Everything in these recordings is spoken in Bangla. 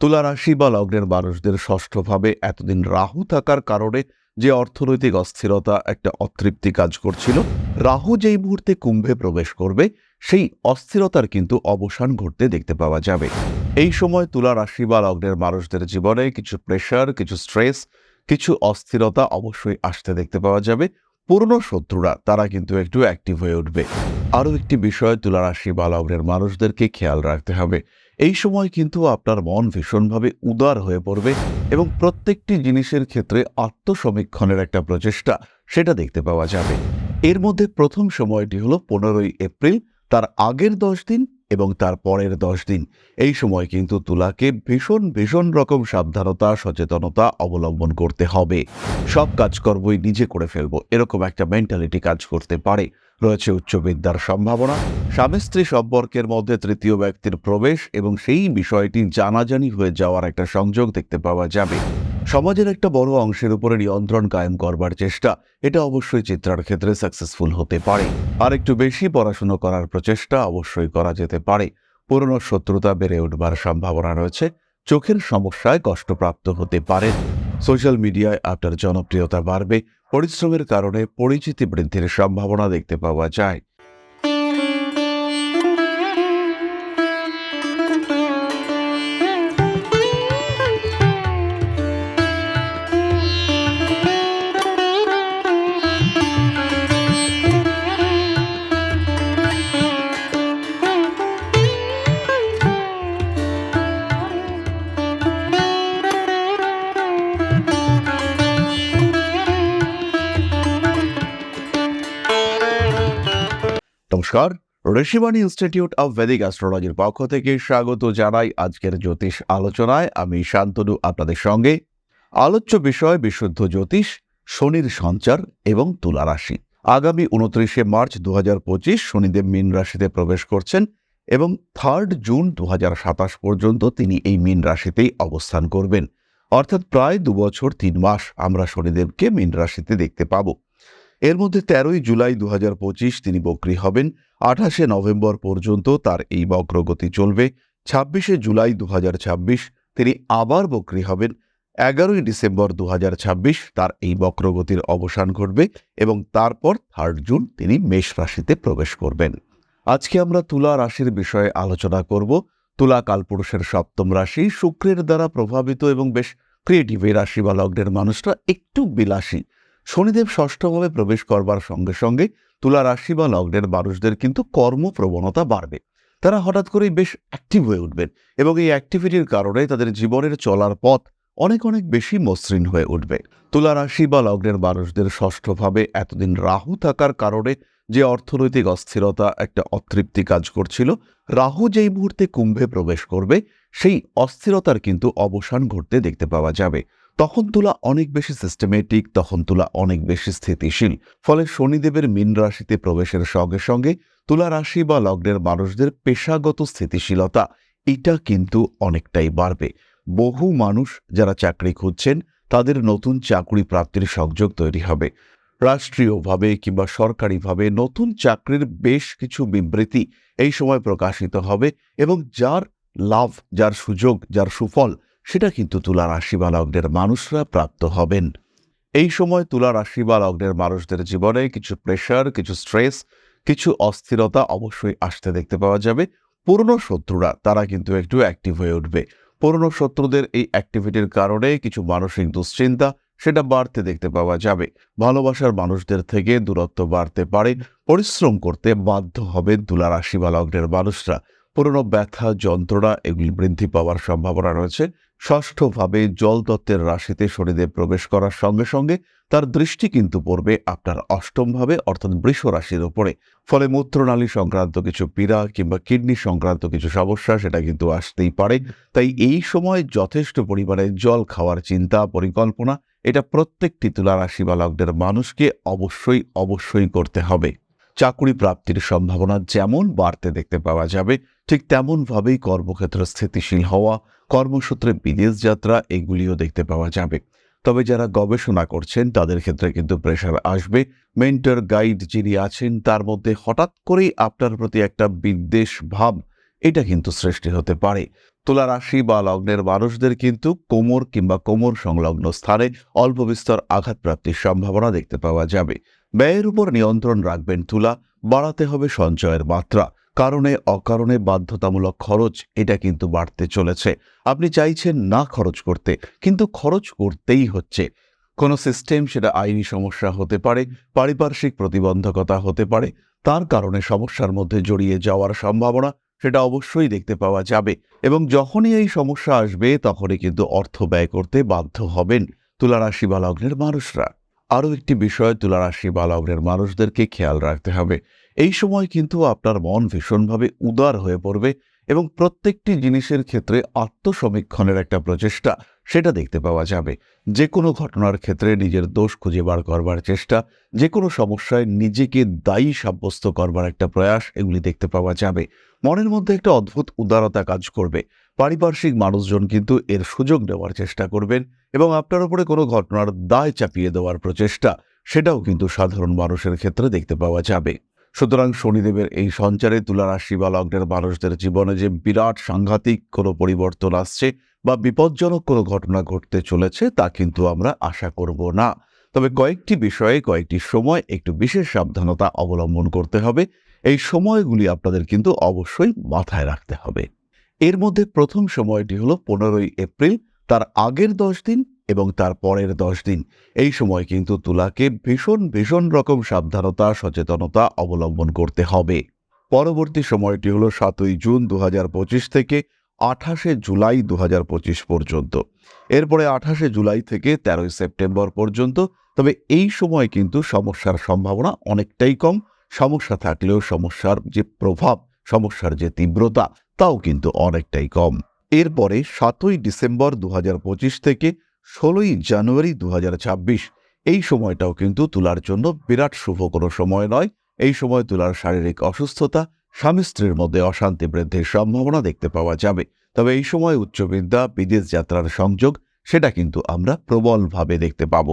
তুলা রাশি বা লগ্নের মানুষদের ষষ্ঠভাবে এতদিন রাহু থাকার কারণে যে অর্থনৈতিক অস্থিরতা একটা অতৃপ্তি কাজ করছিল, রাহু যেই মুহূর্তে কুম্ভে প্রবেশ করবে, সেই অস্থিরতার কিন্তু অবসান ঘটতে দেখতে পাওয়া যাবে। এই সময় তুলা রাশি বা লগ্নের মানুষদের জীবনে কিছু প্রেশার কিছু স্ট্রেস কিছু অস্থিরতা অবশ্যই আসতে দেখতে পাওয়া যাবে। পুরনো শত্রুরা, তারা কিন্তু একটু অ্যাক্টিভ হয়ে উঠবে। আরও একটি বিষয় তুলা রাশি বা লগ্নের মানুষদেরকে খেয়াল রাখতে হবে। এই সময় কিন্তু আপনার মন ভীষণভাবে উদার হয়ে পড়বে এবং প্রত্যেকটি জিনিসের ক্ষেত্রে আত্মসমীক্ষণের একটা প্রচেষ্টা সেটা দেখতে পাওয়া যাবে। এর মধ্যে প্রথম সময়টি হলো পনেরোই এপ্রিল, তার আগের দশ দিন এবং তার পরের দশ দিন। এই সময় কিন্তু তুলাকে ভীষণ ভীষণ রকম সাবধানতা, সচেতনতা অবলম্বন করতে হবে। সব কাজকর্মই নিজে করে ফেলব, এরকম একটা মেন্টালিটি কাজ করতে পারে। রয়েছে উচ্চ বিদ্যার সম্ভাবনা। স্বামী স্ত্রী সম্পর্কের মধ্যে তৃতীয় ব্যক্তির প্রবেশ এবং সেই বিষয়টি জানাজানি হয়ে যাওয়ার একটা সংযোগ দেখতে পাওয়া যাবে। সমাজের একটা বড় অংশের উপরে নিয়ন্ত্রণ কায়েম করবার চেষ্টা, এটা অবশ্যই চিত্রার ক্ষেত্রে সাকসেসফুল হতে পারে। আর একটু বেশি পড়াশুনো করার প্রচেষ্টা অবশ্যই করা যেতে পারে। পুরনো শত্রুতা বেড়ে উঠবার সম্ভাবনা রয়েছে। চোখের সমস্যায় কষ্টপ্রাপ্ত হতে পারে। সোশ্যাল মিডিয়ায় আপনার জনপ্রিয়তা বাড়বে। পরিশ্রমের কারণে পরিচিতি বৃদ্ধির সম্ভাবনা দেখতে পাওয়া যায়। নমস্কার। ঋষিবাণী ইনস্টিটিউট অব ভেদিক অ্যাস্ট্রোলজির পক্ষ থেকে স্বাগত জানাই আজকের জ্যোতিষ আলোচনায়। আমি শান্তনু, আপনাদের সঙ্গে। আলোচ্য বিষয়, বিশুদ্ধ জ্যোতিষ, শনির সঞ্চার এবং তুলা রাশি। আগামী উনত্রিশে মার্চ দু পঁচিশ শনিদেব মীন রাশিতে প্রবেশ করছেন এবং থার্ড জুন দু সাতাশ পর্যন্ত তিনি এই মীন রাশিতেই অবস্থান করবেন। অর্থাৎ প্রায় দুবছর তিন মাস আমরা শনিদেবকে মীন রাশিতে দেখতে পাবো। এর মধ্যে তেরোই জুলাই দু তিনি বক্রী হবেন, আঠাশে নভেম্বর পর্যন্ত তার এই বক্রগতি চলবে, ছাব্বিশে জুলাই দু তিনি আবার বক্রী হবেন, এগারোই ডিসেম্বর দু হাজার ছাব্বিশ তার এই বক্রগতির অবসান ঘটবে এবং তারপর থার্ড জুন তিনি মেষ রাশিতে প্রবেশ করবেন। আজকে আমরা তুলা রাশির বিষয়ে আলোচনা করব। তুলা কালপুরুষের সপ্তম রাশি, শুক্রের দ্বারা প্রভাবিত এবং বেশ ক্রিয়েটিভ এই রাশি বা লগ্নের মানুষরা একটু বিলাসী। শনিদেব ষষ্ঠভাবে প্রবেশ করবার সঙ্গে সঙ্গে তুলা রাশি বা লগ্নের মানুষদের কিন্তু কর্মপ্রবণতা বাড়বে। তারা হঠাৎ করেই বেশ অ্যাক্টিভ হয়ে উঠবেন এবং এই অ্যাক্টিভিটির কারণে তাদের জীবনের চলার পথ অনেক অনেক বেশি মসৃণ হয়ে উঠবে। তুলা রাশি বা লগ্নের মানুষদের ষষ্ঠভাবে এতদিন রাহু থাকার কারণে যে অর্থনৈতিক অস্থিরতা একটা অতৃপ্তি কাজ করছিল, রাহু যেই মুহূর্তে কুম্ভে প্রবেশ করবে, সেই অস্থিরতার কিন্তু অবসান ঘটতে দেখতে পাওয়া যাবে। তখন তুলা অনেক বেশি সিস্টেমেটিক তখন তুলা অনেক বেশি স্থিতিশীল। ফলে শনিদেবের মীন রাশিতে প্রবেশের সঙ্গে সঙ্গে তুলা রাশি বা লগ্নের মানুষদের পেশাগত স্থিতিশীলতা, এটা কিন্তু অনেকটাই বাড়বে। বহু মানুষ যারা চাকরি খুঁজছেন, তাদের নতুন চাকরি প্রাপ্তির সংযোগ তৈরি হবে। রাষ্ট্রীয়ভাবে কিংবা সরকারিভাবে নতুন চাকরির বেশ কিছু বিবৃতি এই সময় প্রকাশিত হবে এবং যার লাভ, যার সুযোগ, যার সুফল সেটা কিন্তু তুলা রাশি বা লগ্নের মানুষরা প্রাপ্ত হবেন। এই সময় তুলা রাশি মানুষদের জীবনে কিছু প্রেশার কিছু স্ট্রেস কিছু অস্থিরতা অবশ্যই আসতে দেখতে পাওয়া যাবে। পুরনো শত্রুরা, তারা কিন্তু একটু অ্যাক্টিভ হয়ে উঠবে। পুরনো শত্রুদের এই অ্যাক্টিভিটির কারণে কিছু মানসিক দুশ্চিন্তা, সেটা বাড়তে দেখতে পাওয়া যাবে। ভালোবাসার মানুষদের থেকে দূরত্ব বাড়তে পারে। পরিশ্রম করতে বাধ্য হবে তুলা রাশি বা লগ্নের মানুষরা। পুরনো ব্যথা, যন্ত্রণা এগুলি বৃদ্ধি পাওয়ার সম্ভাবনা রয়েছে। ষষ্ঠভাবে জলতত্ত্বের রাশিতে শনিদেব প্রবেশ করার সঙ্গে সঙ্গে তার দৃষ্টি কিন্তু পড়বে আপনার অষ্টমভাবে, অর্থাৎ বৃষ রাশির ওপরে ফলে মূত্রনালী সংক্রান্ত কিছু পীড়া কিংবা কিডনি সংক্রান্ত কিছু সমস্যা সেটা কিন্তু আসতেই পারে। তাই এই সময় যথেষ্ট পরিমাণে জল খাওয়ার চিন্তা, পরিকল্পনা, এটা প্রত্যেকটি তুলা রাশি মানুষকে অবশ্যই অবশ্যই করতে হবে। চাকুরি প্রাপ্তির সম্ভাবনা যেমন বাড়তে দেখতে পাওয়া যাবে, ঠিক তেমনভাবেই কর্মক্ষেত্র স্থিতিশীল হওয়া, কর্মসূত্রে বিদেশ যাত্রা এগুলিও দেখতে পাওয়া যাবে। তবে যারা গবেষণা করছেন, তাদের ক্ষেত্রে কিন্তু প্রেশার আসবে। মেন্টর গাইড যিনি আছেন, তার মধ্যে হঠাৎ করেই আপনার প্রতি একটা বিদ্বেষ ভাব, এটা কিন্তু সৃষ্টি হতে পারে। তুলা রাশি বা লগ্নের মানুষদের কিন্তু কোমর কিংবা কোমর সংলগ্ন স্থানে অল্প বিস্তর আঘাতপ্রাপ্তির সম্ভাবনা দেখতে পাওয়া যাবে। ব্যয়ের উপর নিয়ন্ত্রণ রাখবেন তুলা, বাড়াতে হবে সঞ্চয়ের মাত্রা। কারণে, অকারণে বাধ্যতামূলক খরচ, এটা কিন্তু বাড়তে চলেছে। আপনি চাইছেন না খরচ করতে, কিন্তু খরচ করতেই হচ্ছে। কোনো সিস্টেম সেটা আইনি সমস্যা হতে পারে, পারিপার্শ্বিক প্রতিবন্ধকতা হতে পারে, তার কারণে সমস্যার মধ্যে জড়িয়ে যাওয়ার সম্ভাবনা, সেটা অবশ্যই দেখতে পাওয়া যাবে। এবং যখনই এই সমস্যা আসবে, তখনই কিন্তু অর্থ ব্যয় করতে বাধ্য হবেন তুলারাশি বা লগ্নের মানুষরা। আরও একটি বিষয় তুলারাশি বা লগ্নের মানুষদেরকে খেয়াল রাখতে হবে। এই সময় কিন্তু আপনার মন ভীষণভাবে উদার হয়ে পড়বে এবং প্রত্যেকটি জিনিসের ক্ষেত্রে আত্মসমীক্ষণের একটা প্রচেষ্টা সেটা দেখতে পাওয়া যাবে। যে কোনো ঘটনার ক্ষেত্রে নিজের দোষ খুঁজে বার করবার চেষ্টা যে কোনো সমস্যায় নিজেকে দায়ী সাব্যস্ত করবার একটা প্রয়াস এগুলি দেখতে পাওয়া যাবে। মনের মধ্যে একটা অদ্ভুত উদারতা কাজ করবে। পারিপার্শ্বিক মানুষজন কিন্তু এর সুযোগ নেওয়ার চেষ্টা করবেন এবং আপনার উপরে কোনো ঘটনার দায় চাপিয়ে দেওয়ার প্রচেষ্টা, সেটাও কিন্তু সাধারণ মানুষের ক্ষেত্রে দেখতে পাওয়া যাবে। সুতরাং শনিদেবের এই সঞ্চারে তুলা রাশি বা লগ্নের মানুষদের জীবনে যে বিরাট সাংঘাতিক কোনো পরিবর্তন আসছে বা বিপজ্জনক কোনো ঘটনা ঘটতে চলেছে, তা কিন্তু আমরা আশা করব না। তবে কয়েকটি বিষয়ে, কয়েকটি সময় একটু বিশেষ সাবধানতা অবলম্বন করতে হবে। এই সময়গুলি আপনাদের কিন্তু অবশ্যই মাথায় রাখতে হবে। এর মধ্যে প্রথম সময়টি হলো পনেরোই এপ্রিল, তার আগের দশ দিন এবং তার পরের দশ দিন। এই সময় কিন্তু তুলাকে ভীষণ ভীষণ রকম সাবধানতা, সচেতনতা অবলম্বন করতে হবে। পরবর্তী সময়টি হলো সাতই জুন দু হাজার পঁচিশ থেকে আঠাশে জুলাই দু হাজার পঁচিশ পর্যন্ত। এরপরে আঠাশে জুলাই থেকে তেরোই সেপ্টেম্বর পর্যন্ত। তবে এই সময় কিন্তু সমস্যার সম্ভাবনা অনেকটাই কম। সমস্যা থাকলেও সমস্যার যে প্রভাব, সমস্যার যে তীব্রতা তাও কিন্তু অনেকটাই কম। এরপরে সাতই ডিসেম্বর দু হাজার পঁচিশ থেকে ষোলোই জানুয়ারি দু এই সময়টাও কিন্তু তুলার জন্য বিরাট শুভ কোনো সময় নয়। এই সময় তুলার শারীরিক অসুস্থতা, স্বামী স্ত্রীর মধ্যে অশান্তি বৃদ্ধির সম্ভাবনা দেখতে পাওয়া যাবে। তবে এই সময় উচ্চবিদ্যা, বিদেশ যাত্রার সংযোগ, সেটা কিন্তু আমরা প্রবলভাবে দেখতে পাব।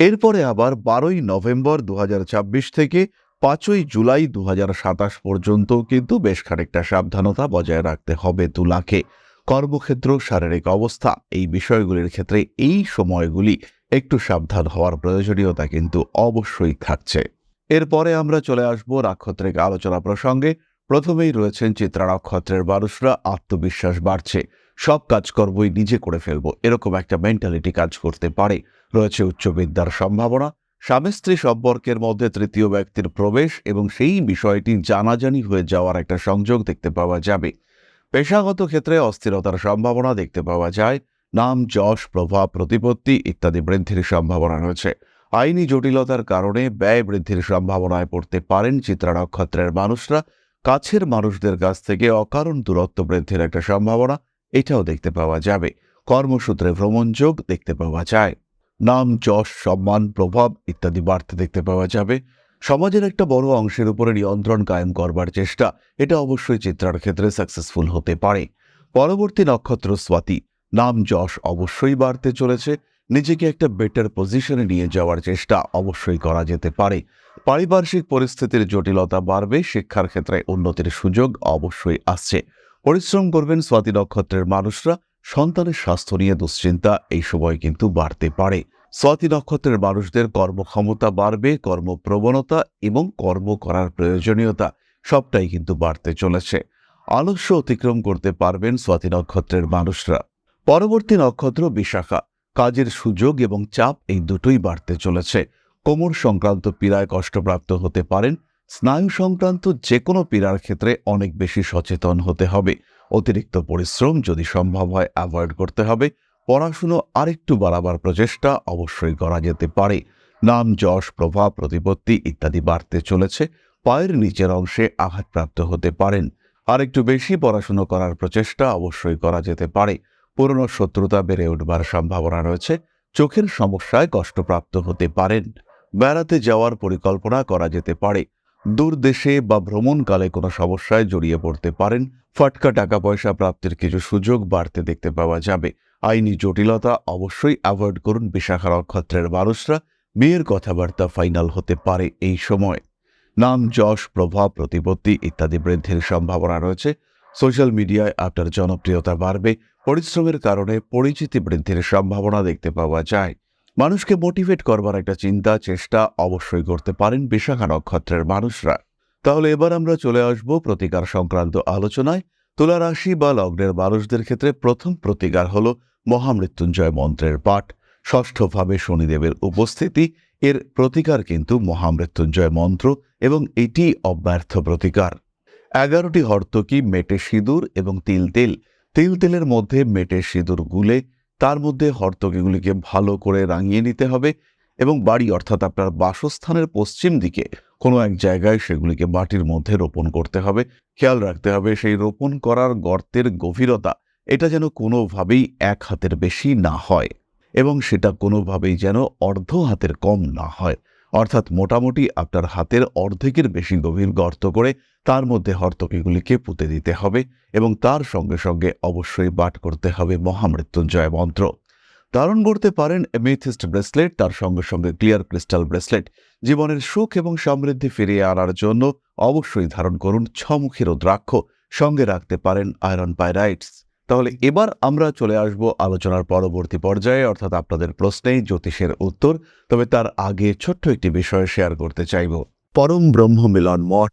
এরপরে আবার বারোই নভেম্বর দু হাজার ছাব্বিশ থেকে পাঁচই জুলাই দু হাজার সাতাশ পর্যন্ত কিন্তু বেশ খানিকটা সাবধানতা বজায় রাখতে হবে তুলাকে কর্মক্ষেত্র, শারীরিক অবস্থা এই বিষয়গুলির ক্ষেত্রে এই সময়গুলি একটু সাবধান হওয়ার প্রয়োজনীয়তা কিন্তু অবশ্যই থাকছে। এরপরে আমরা চলে আসব নাক্ষত্রিক আলোচনা প্রসঙ্গে। প্রথমেই রয়েছেন চিত্রা নক্ষত্রের মানুষরা, আত্মবিশ্বাস বাড়ছে। সব কাজকর্মই নিজে করে ফেলব, এরকম একটা মেন্টালিটি কাজ করতে পারে। রয়েছে উচ্চবিদ্যার সম্ভাবনা স্বামী স্ত্রী সম্পর্কের মধ্যে তৃতীয় ব্যক্তির প্রবেশ এবং সেই বিষয়টি জানাজানি হয়ে যাওয়ার একটা সংযোগ দেখতে পাওয়া যাবে। পেশাগত ক্ষেত্রে অস্থিরতার সম্ভাবনা দেখতে পাওয়া যায়। নাম, যশ, প্রভাব, প্রতিপত্তি ইত্যাদি বৃদ্ধির সম্ভাবনা রয়েছে। আইনি জটিলতার কারণে ব্যয় বৃদ্ধির সম্ভাবনায় পড়তে পারেন চিত্রা নক্ষত্রের মানুষরা। কাছের মানুষদের কাছ থেকে অকারণ দূরত্ব বৃদ্ধির একটা সম্ভাবনা এটাও দেখতে পাওয়া যাবে। কর্মসূত্রে ভ্রমণযোগ দেখতে পাওয়া যায়। নাম, যশ, সম্মান, প্রভাব ইত্যাদি বাড়তে দেখতে পাওয়া যাবে। সমাজের একটা বড় অংশের উপরে নিয়ন্ত্রণ কায়েম করবার চেষ্টা, এটা অবশ্যই চিত্রার ক্ষেত্রে সাকসেসফুল হতে পারে। পরবর্তী নক্ষত্র স্বাতি, নাম, যশ অবশ্যই বাড়তে চলেছে। নিজেকে একটা বেটার পজিশনে নিয়ে যাওয়ার চেষ্টা অবশ্যই করা যেতে পারে। পারিপার্শ্বিক পরিস্থিতির জটিলতা বাড়বে, শিক্ষার ক্ষেত্রে উন্নতির সুযোগ অবশ্যই আসছে। পরিশ্রম করবেন স্বাতি নক্ষত্রের মানুষরা, সন্তানের স্বাস্থ্য নিয়ে দুশ্চিন্তা এই সময় কিন্তু বাড়তে পারে। স্বাতি নক্ষত্রের মানুষদের কর্মক্ষমতা বাড়বে, কর্মপ্রবণতা এবং কর্ম করার প্রয়োজনীয়তা সবটাই কিন্তু বাড়তে চলেছে। আলস্য অতিক্রম করতে পারবেন স্বাতি নক্ষত্রের মানুষরা। পরবর্তী নক্ষত্র বিশাখা। কাজের সুযোগ এবং চাপ এই দুটোই বাড়তে চলেছে। কোমর সংক্রান্ত পীড়ায় কষ্টপ্রাপ্ত হতে পারেন। স্নায়ু সংক্রান্ত যে কোনো পীড়ার ক্ষেত্রে অনেক বেশি সচেতন হতে হবে। অতিরিক্ত পরিশ্রম যদি সম্ভব হয়, অ্যাভয়েড করতে হবে। পড়াশুনো আরেকটু বাড়াবার প্রচেষ্টা অবশ্যই করা যেতে পারে। নাম, যশ, প্রভাব, প্রতিপত্তি ইত্যাদি বাড়তে চলেছে। পায়ের নিচের অংশে আঘাতপ্রাপ্ত হতে পারেন। আর একটু বেশি পড়াশুনো করার প্রচেষ্টা অবশ্যই করা যেতে পারে। পুরনো শত্রুতা বেড়ে উঠবার সম্ভাবনা রয়েছে। চোখের সমস্যায় কষ্টপ্রাপ্ত হতে পারেন। বেড়াতে যাওয়ার পরিকল্পনা করা যেতে পারে। দূর দেশে বা ভ্রমণকালে কোনো সমস্যায় জড়িয়ে পড়তে পারেন। ফাটকা টাকা পয়সা প্রাপ্তির কিছু সুযোগ বাড়তে দেখতে পাওয়া যাবে। আইনি জটিলতা অবশ্যই অ্যাভয়েড করুন। বিশাখা নক্ষত্রের মানুষরা মেয়ের কথাবার্তা ফাইনাল হতে পারে এই সময়। নাম, যশ, প্রভাব, প্রতিপত্তি ইত্যাদি বৃদ্ধির সম্ভাবনা রয়েছে। সোশ্যাল মিডিয়ায় আপনার জনপ্রিয়তা বাড়বে। পরিশ্রমের কারণে পরিচিতি বৃদ্ধির সম্ভাবনা দেখতে পাওয়া যায়। মানুষকে মোটিভেট করবার একটা চিন্তা, চেষ্টা অবশ্যই করতে পারেন বিশাখা নক্ষত্রের মানুষরা। তাহলে এবার আমরা চলে আসব প্রতিকার সংক্রান্ত আলোচনায়। তুলা রাশি বা লগ্নের মানুষদের ক্ষেত্রে প্রথম প্রতিকার হল মহামৃত্যুঞ্জয় মন্ত্রের পাঠ, ষষ্ঠভাবে শনিদেবের উপস্থিতি, এর প্রতিকার কিন্তু মহামৃত্যুঞ্জয় মন্ত্র এবং এটি অব্যর্থ প্রতিকার। এগারোটি হর্তকি মেটে সিঁদুর এবং তিল তেল। তিল তেলের মধ্যে মেটে সিঁদুর গুলে তার মধ্যে হর্তকিগুলিকে ভালো করে রাঙিয়ে নিতে হবে এবং বাড়ি অর্থাৎ আপনার বাসস্থানের পশ্চিম দিকে কোনো এক জায়গায় সেগুলিকে মাটির মধ্যে রোপণ করতে হবে। খেয়াল রাখতে হবে সেই রোপণ করার গর্তের গভীরতা এটা যেন কোনোভাবেই এক হাতের বেশি না হয় এবং সেটা কোনোভাবেই যেন অর্ধ হাতের কম না হয়। অর্থাৎ মোটামুটি আপনার হাতের অর্ধেকের বেশি গভীর গর্ত করে তার মধ্যে হর্তকিগুলিকে পুঁতে দিতে হবে এবং তার সঙ্গে সঙ্গে অবশ্যই বাট করতে হবে মহামৃত্যুঞ্জয় মন্ত্র। ধারণ করতে পারেন মেথিস্ট ব্রেসলেট, তার সঙ্গে সঙ্গে ক্লিয়ার ক্রিস্টাল ব্রেসলেট। জীবনের সুখ এবং সমৃদ্ধি ফিরিয়ে আনার জন্য অবশ্যই ধারণ করুন ছমুখী রুদ্রাক্ষ। সঙ্গে রাখতে পারেন আয়রন পাইরাইটস। তাহলে এবার আমরা চলে আসব আলোচনার পরবর্তী পর্যায়ে, অর্থাৎ আপনাদের প্রশ্নেই জ্যোতিষের উত্তর। তবে তার আগে ছোট্ট একটি বিষয় শেয়ার করতে চাইব। পরম ব্রহ্ম মিলন মঠ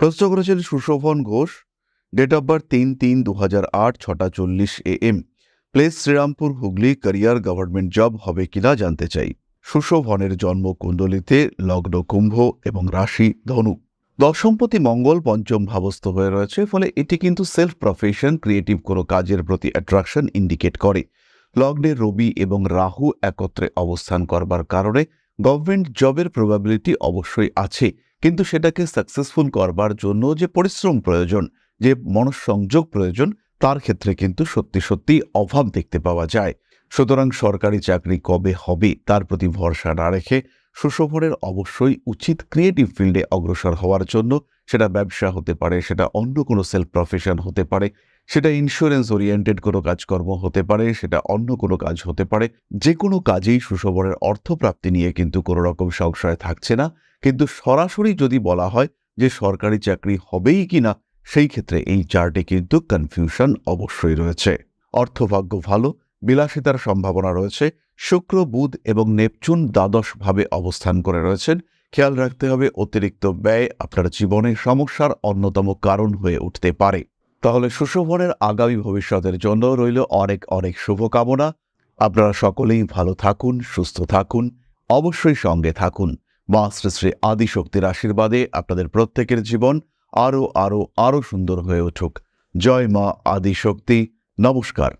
প্রশ্ন করেছেন Sushobhan Ghosh. Date of birth তিন তিন দু হাজার আট, ছটা চল্লিশ A M place Shrirampur, Hooghly career government job হবে কিনা জানতে চাই। সুশোভনের জন্ম কুণ্ডলিতে, লগ্ন কুম্ভ এবং রাশি ধনু। দশমপতি মঙ্গল পঞ্চম ভাবস্থ হয়ে রয়েছে, ফলে এটি কিন্তু সেলফ প্রফেশন ক্রিয়েটিভ কোনো কাজের প্রতি অ্যাট্রাকশন ইন্ডিকেট করে। লগ্নে রবি এবং রাহু একত্রে অবস্থান করবার কারণে গভর্নমেন্ট জবের প্রবাবিলিটি অবশ্যই আছে। কিন্তু সেটাকে সাকসেসফুল করবার জন্য যে পরিশ্রম প্রয়োজন, যে মনঃসংযোগ প্রয়োজন, তার ক্ষেত্রে কিন্তু সত্যি সত্যি অভাব দেখতে পাওয়া যায়। সুতরাং সরকারি চাকরি কবে হবে, তার প্রতি ভরসা না রেখে সুশোভনের অবশ্যই উচিত ক্রিয়েটিভ ফিল্ডে অগ্রসর হওয়ার জন্য সেটা ব্যবসা হতে পারে, সেটা অন্য কোনো সেলফ প্রফেশন হতে পারে, সেটা ইন্স্যুরেন্স ওরিয়েন্টেড কোনো কাজকর্ম হতে পারে, সেটা অন্য কোনো কাজ হতে পারে যে কোনো কাজেই সুশোভনের অর্থপ্রাপ্তি নিয়ে কিন্তু কোনো রকম সংশয় থাকছে না। কিন্তু সরাসরি যদি বলা হয় যে সরকারি চাকরি হবেই কি না, সেই ক্ষেত্রে এই চার্টে কিন্তু কনফিউশন অবশ্যই রয়েছে। অর্থভাগ্য ভালো, বিলাসিতার সম্ভাবনা রয়েছে, শুক্র, বুধ এবং নেপচুন দ্বাদশভাবে অবস্থান করে রয়েছেন। খেয়াল রাখতে হবে, অতিরিক্ত ব্যয় আপনার জীবনে সমস্যার অন্যতম কারণ হয়ে উঠতে পারে। তাহলে সুশোভনের আগামী ভবিষ্যতের জন্য রইল অনেক অনেক শুভকামনা। আপনারা সকলেই ভালো থাকুন, সুস্থ থাকুন, অবশ্যই সঙ্গে থাকুন। মা শ্রী শ্রী আদিশক্তির আশীর্বাদে আপনাদের প্রত্যেকের জীবন আরও আরও আরও সুন্দর হয়ে উঠুক। জয় মা আদিশক্তি। নমস্কার।